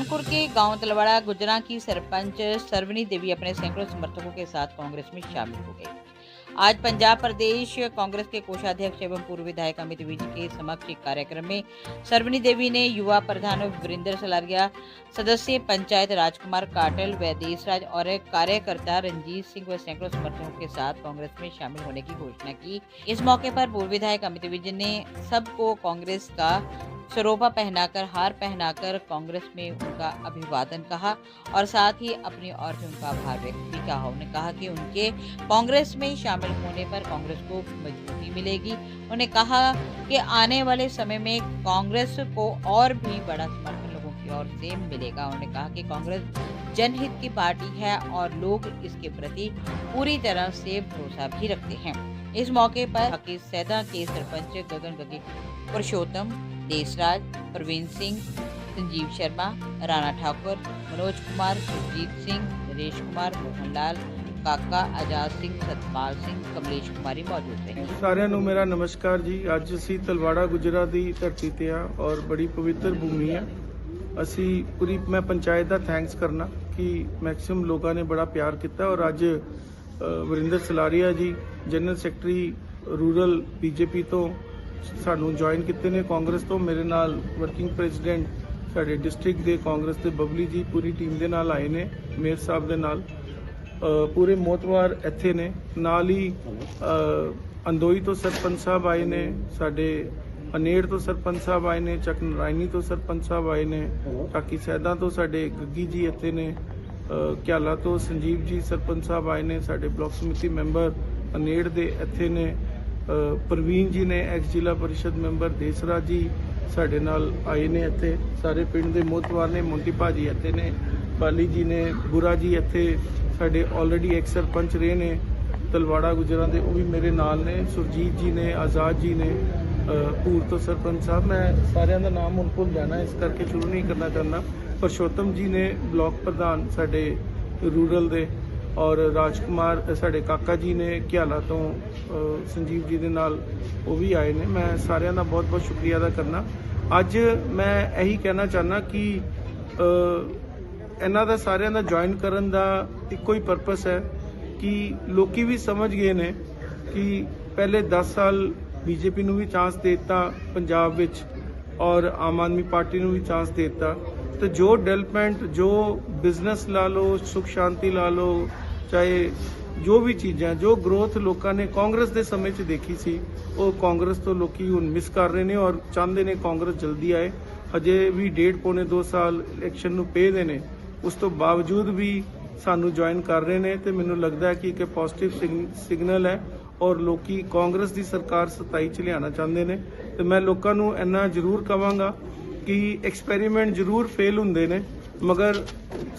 पठानकोट के गाँव तलवाड़ा गुजरा की सरपंच सरवनी देवी अपने सैकड़ों समर्थकों के साथ कांग्रेस में शामिल हो गई। आज पंजाब प्रदेश कांग्रेस के कोषाध्यक्ष एवं पूर्व विधायक अमित विज के समक्ष एक कार्यक्रम में सरवनी देवी ने युवा प्रधान वीरेंद्र सलारिया, सदस्य पंचायत राजकुमार काटल व देशराज और कार्यकर्ता रंजीत सिंह व सैकड़ों समर्थकों के साथ कांग्रेस में शामिल होने की घोषणा की। इस मौके पर पूर्व विधायक अमित विज ने सबको कांग्रेस का सरोपा पहनाकर, हार पहनाकर कांग्रेस में उनका अभिवादन कहा और साथ ही अपनी ओर से उनका आभार व्यक्त भी किया उन्होंने कहा कि उनके कांग्रेस में शामिल होने पर कांग्रेस को मजबूती मिलेगी। उन्होंने कहा कि आने वाले समय में कांग्रेस को और भी बड़ा समर्थन लोगों की ओर से मिलेगा। उन्होंने कहा कि कांग्रेस जनहित की पार्टी है और लोग इसके प्रति पूरी तरह से भरोसा भी रखते हैं। इस मौके पर सैदा के सरपंच गगन गगी ਪੁਰਸ਼ੋਤਮ, ਦੇਸਰਾਜ, ਪ੍ਰਵੀਨ ਸਿੰਘ, ਸੰਜੀਵ ਸ਼ਰਮਾ, ਰਾਣਾ ਠਾਕੁਰ, ਮਨੋਜ ਕੁਮਾਰ ਸੁਜੀਤ ਸਿੰਘ, ਨਰੇਸ਼ ਕੁਮਾਰ, ਮੋਹਨ ਲਾਲ, ਕਾਕਾ ਆਜ਼ਾਦ ਸਿੰਘ, ਸਤਪਾਲ ਸਿੰਘ, ਕਮਲੇਸ਼ ਕੁਮਾਰੀ ਮੌਜੂਦ ਰਹੇ ਸਾਰਿਆਂ ਨੂੰ ਮੇਰਾ ਨਮਸਕਾਰ ਜੀ। ਅੱਜ ਅਸੀਂ ਤਲਵਾੜਾ ਗੁਜਰਾ ਦੀ ਧਰਤੀ ਤੇ ਆ ਔਰ ਬੜੀ ਪਵਿੱਤਰ ਭੂਮੀ ਆ। ਅਸੀਂ ਪੂਰੀ, ਮੈਂ ਪੰਚਾਇਤ ਦਾ ਥੈਂਕਸ ਕਰਨਾ ਕਿ ਮੈਕਸਿਮ ਲੋਕਾਂ ਨੇ ਬੜਾ ਪਿਆਰ ਕੀਤਾ ਔਰ ਅੱਜ ਵਰਿੰਦਰ ਸਲਾਰੀਆ ਜੀ ਜਨਰਲ ਸੈਕਟਰੀ ਰੂਰਲ ਬੀਜੇਪੀ ਤੋਂ ਸਾਨੂੰ ਜੁਆਇਨ ਕੀਤੇ ਨੇ ਕਾਂਗਰਸ ਤੋਂ। ਮੇਰੇ ਨਾਲ ਵਰਕਿੰਗ ਪ੍ਰੈਜ਼ੀਡੈਂਟ ਸਾਡੇ ਡਿਸਟ੍ਰਿਕਟ ਦੇ ਕਾਂਗਰਸ ਦੇ ਬਬਲੀ ਜੀ, ਪੂਰੀ ਟੀਮ ਦੇ ਨਾਲ ਆਏ ਨੇ, ਮੇਅਰ ਸਾਹਿਬ ਦੇ ਨਾਲ। ਪੂਰੇ ਮੋਤਵਾਰ ਇੱਥੇ ਨੇ। ਨਾਲ ਹੀ ਅੰਦੋਈ ਤੋਂ ਸਰਪੰਚ ਸਾਹਿਬ ਆਏ ਨੇ, ਸਾਡੇ ਅਨੇੜ ਤੋਂ ਸਰਪੰਚ ਸਾਹਿਬ ਆਏ ਨੇ ਚੱਕ ਨਰਾਇਣੀ ਤੋਂ ਸਰਪੰਚ ਸਾਹਿਬ ਆਏ ਨੇ ਟਾਕੀ ਸੈਦਾ ਤੋਂ ਸਾਡੇ ਗੱਗੀ ਜੀ ਇੱਥੇ ਨੇ ਕਿਆਲਾ ਤੋਂ ਸੰਜੀਵ ਜੀ ਸਰਪੰਚ ਸਾਹਿਬ ਆਏ ਨੇ, ਸਾਡੇ ਬਲਾਕ ਸਮਿਤੀ ਮੈਂਬਰ ਅਨੇੜ ਦੇ ਇੱਥੇ ਨੇ। ਪ੍ਰਵੀਨ ਜੀ ਨੇ ਐਕਸ ਜ਼ਿਲ੍ਹਾ ਪਰਿਸ਼ਦ ਮੈਂਬਰ ਦੇਸਰਾ ਜੀ ਸਾਡੇ ਨਾਲ ਆਏ ਨੇ ਇੱਥੇ। ਸਾਰੇ ਪਿੰਡ ਦੇ ਮੋਤਵਾਰ ਨੇ ਮੋਂਟੀ ਭਾਜੀ ਇੱਥੇ ਨੇ ਬਾਲੀ ਜੀ ਨੇ ਬੁਰਾ ਜੀ ਇੱਥੇ। ਸਾਡੇ ਆਲਰੇਡੀ ਐਕਸ ਸਰਪੰਚ ਰਹੇ ਨੇ ਤਲਵਾੜਾ ਗੁਜਰਾਂ ਦੇ ਉਹ ਵੀ ਮੇਰੇ ਨਾਲ ਨੇ। ਸੁਰਜੀਤ ਜੀ ਨੇ ਆਜ਼ਾਦ ਜੀ ਨੇ ਅ, ਤੋਂ ਸਰਪੰਚ ਸਾਹਿਬ। ਮੈਂ ਸਾਰਿਆਂ ਦਾ ਨਾਮ ਹੁਣ ਭੁੱਲ ਜਾਣਾ ਇਸ ਕਰਕੇ ਸ਼ੁਰੂ ਨਹੀਂ ਕਰਨਾ ਚਾਹੁੰਦਾ। ਪਰਸ਼ੋਤਮ ਜੀ ਨੇ ਬਲਾਕ ਪ੍ਰਧਾਨ ਸਾਡੇ ਰੂਰਲ ਦੇ ਔਰ ਰਾਜਕੁਮਾਰ ਅ, ਸਾਡੇ ਕਾਕਾ ਜੀ ਨੇ ਘਿਆਲਾ ਤੋਂ ਸੰਜੀਵ ਜੀ ਦੇ ਨਾਲ ਉਹ ਵੀ ਆਏ ਨੇ। ਮੈਂ ਸਾਰਿਆਂ ਦਾ ਬਹੁਤ ਬਹੁਤ ਸ਼ੁਕਰੀਆ ਅਦਾ ਕਰਨਾ। ਅੱਜ ਮੈਂ ਇਹੀ ਕਹਿਣਾ ਚਾਹਨਾ ਕਿ ਇਹਨਾਂ ਦਾ ਸਾਰਿਆਂ ਦਾ ਜੁਆਇਨ ਕਰਨ ਦਾ ਇੱਕੋ ਹੀ ਪਰਪਸ ਹੈ ਕਿ ਲੋਕੀ ਵੀ ਸਮਝ ਗਏ ਨੇ ਕਿ ਪਹਿਲੇ 10 ਸਾਲ ਬੀਜੇਪੀ ਨੂੰ ਵੀ ਚਾਂਸ ਦਿੱਤਾ ਪੰਜਾਬ ਵਿੱਚ ਔਰ ਆਮ ਆਦਮੀ ਪਾਰਟੀ ਨੂੰ ਵੀ ਚਾਂਸ ਦਿੱਤਾ। ਤੇ ਜੋ ਡਿਵੈਲਪਮੈਂਟ ਜੋ ਬਿਜ਼ਨਸ ਲਾ ਲਓ, ਸੁਖ ਸ਼ਾਂਤੀ ਲਾ ਲਓ, ਚਾਹੇ ਜੋ ਵੀ ਚੀਜ਼ਾਂ, ਜੋ ਗਰੋਥ ਲੋਕਾਂ ਨੇ ਕਾਂਗਰਸ ਦੇ ਸਮੇਂ 'ਚ ਦੇਖੀ ਸੀ, ਉਹ ਕਾਂਗਰਸ ਤੋਂ ਲੋਕੀ ਹੁਣ ਮਿਸ ਕਰ ਰਹੇ ਨੇ ਔਰ ਚਾਹੁੰਦੇ ਨੇ ਕਾਂਗਰਸ ਜਲਦੀ ਆਏ। ਅਜੇ ਵੀ ਡੇਢ ਪੌਣੇ 2 ਸਾਲ ਇਲੈਕਸ਼ਨ ਨੂੰ ਪਏ ਦੇ ਨੇ। ਉਸ ਤੋਂ ਬਾਵਜੂਦ ਵੀ ਸਾਨੂੰ ਜੁਆਇਨ ਕਰ ਰਹੇ ਨੇ ਤੇ ਮੈਨੂੰ ਲੱਗਦਾ ਹੈ ਕਿ ਇੱਕ ਪੋਜ਼ਿਟਿਵ ਸਿਗਨਲ ਹੈ ਔਰ ਲੋਕੀ ਕਾਂਗਰਸ ਦੀ ਸਰਕਾਰ 27 ਚ ਲਿਆਉਣਾ ਚਾਹੁੰਦੇ ਨੇ। ਤੇ ਮੈਂ ਲੋਕਾਂ ਨੂੰ ਇੰਨਾ ਜ਼ਰੂਰ ਕਵਾਂਗਾ ਕਿ ਐਕਸਪੈਰੀਮੈਂਟ ਜ਼ਰੂਰ ਫੇਲ ਹੁੰਦੇ ਨੇ ਮਗਰ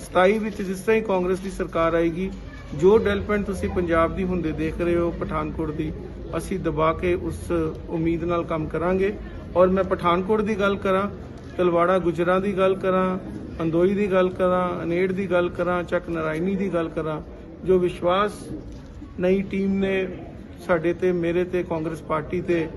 27 ਵਿੱਚ ਜਿਸ ਤਰ੍ਹਾਂ ਹੀ ਕਾਂਗਰਸ ਦੀ ਸਰਕਾਰ ਆਏਗੀ ਜੋ ਡਿਵੈਲਪਮੈਂਟ ਤੁਸੀਂ ਪੰਜਾਬ ਦੀ ਹੁੰਦੇ ਦੇਖ ਰਹੇ ਹੋ ਪਠਾਨਕੋਟ ਦੀ ਅਸੀਂ ਦਬਾ ਕੇ ਉਸ ਉਮੀਦ ਨਾਲ ਕੰਮ ਕਰਾਂਗੇ। ਔਰ ਮੈਂ ਪਠਾਨਕੋਟ ਦੀ ਗੱਲ ਕਰਾਂ ਤਲਵਾੜਾ ਗੁਜਰਾਂ ਦੀ ਗੱਲ ਕਰਾਂ ਅੰਦੋਈ ਦੀ ਗੱਲ ਕਰਾਂ ਅਨੇੜ ਦੀ ਗੱਲ ਕਰਾਂ ਚੱਕ ਨਰਾਇਣੀ ਦੀ ਗੱਲ ਕਰਾਂ ਜੋ ਵਿਸ਼ਵਾਸ ਨਈ ਟੀਮ ਨੇ ਸਾਡੇ ਤੇ ਮੇਰੇ ਤੇ ਕਾਂਗਰਸ ਪਾਰਟੀ ਤੇ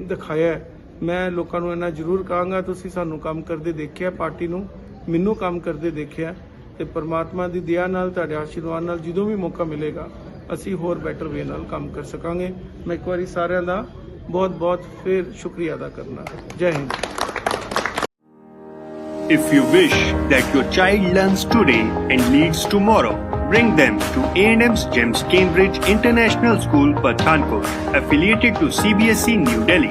ਦਿਖਾਇਆ ਹੈ, ਮੈਂ ਲੋਕਾਂ ਨੂੰ ਇਹਨਾਂ ਜ਼ਰੂਰ ਕਹਾਂਗਾ ਤੁਸੀਂ ਸਾਨੂੰ ਕੰਮ ਕਰਦੇ ਦੇਖਿਆ ਪਾਰਟੀ ਨੂੰ ਮੈਨੂੰ ਕੰਮ ਕਰਦੇ ਦੇਖਿਆ ਤੇ ਪ੍ਰਮਾਤਮਾ ਦੀ ਦਇਆ ਨਾਲ ਤੁਹਾਡੇ ਆਸ਼ੀਰਵਾਦ ਨਾਲ ਜਦੋਂ ਵੀ ਮੌਕਾ ਮਿਲੇਗਾ ਅਸੀਂ ਹੋਰ ਬੈਟਰ ਵੇ ਨਾਲ ਕੰਮ ਕਰ ਸਕਾਂਗੇ ਮੈਂ ਇੱਕ ਵਾਰੀ ਸਾਰਿਆਂ ਦਾ ਬਹੁਤ ਬਹੁਤ ਫਿਰ ਸ਼ੁਕਰੀਆ ਅਦਾ ਕਰਨਾ ਜੈ Hind If you wish that your child learns today and leads tomorrow, bring them to A&M's GEMS Cambridge International School, Pathankot, affiliated to CBSE E, New Delhi.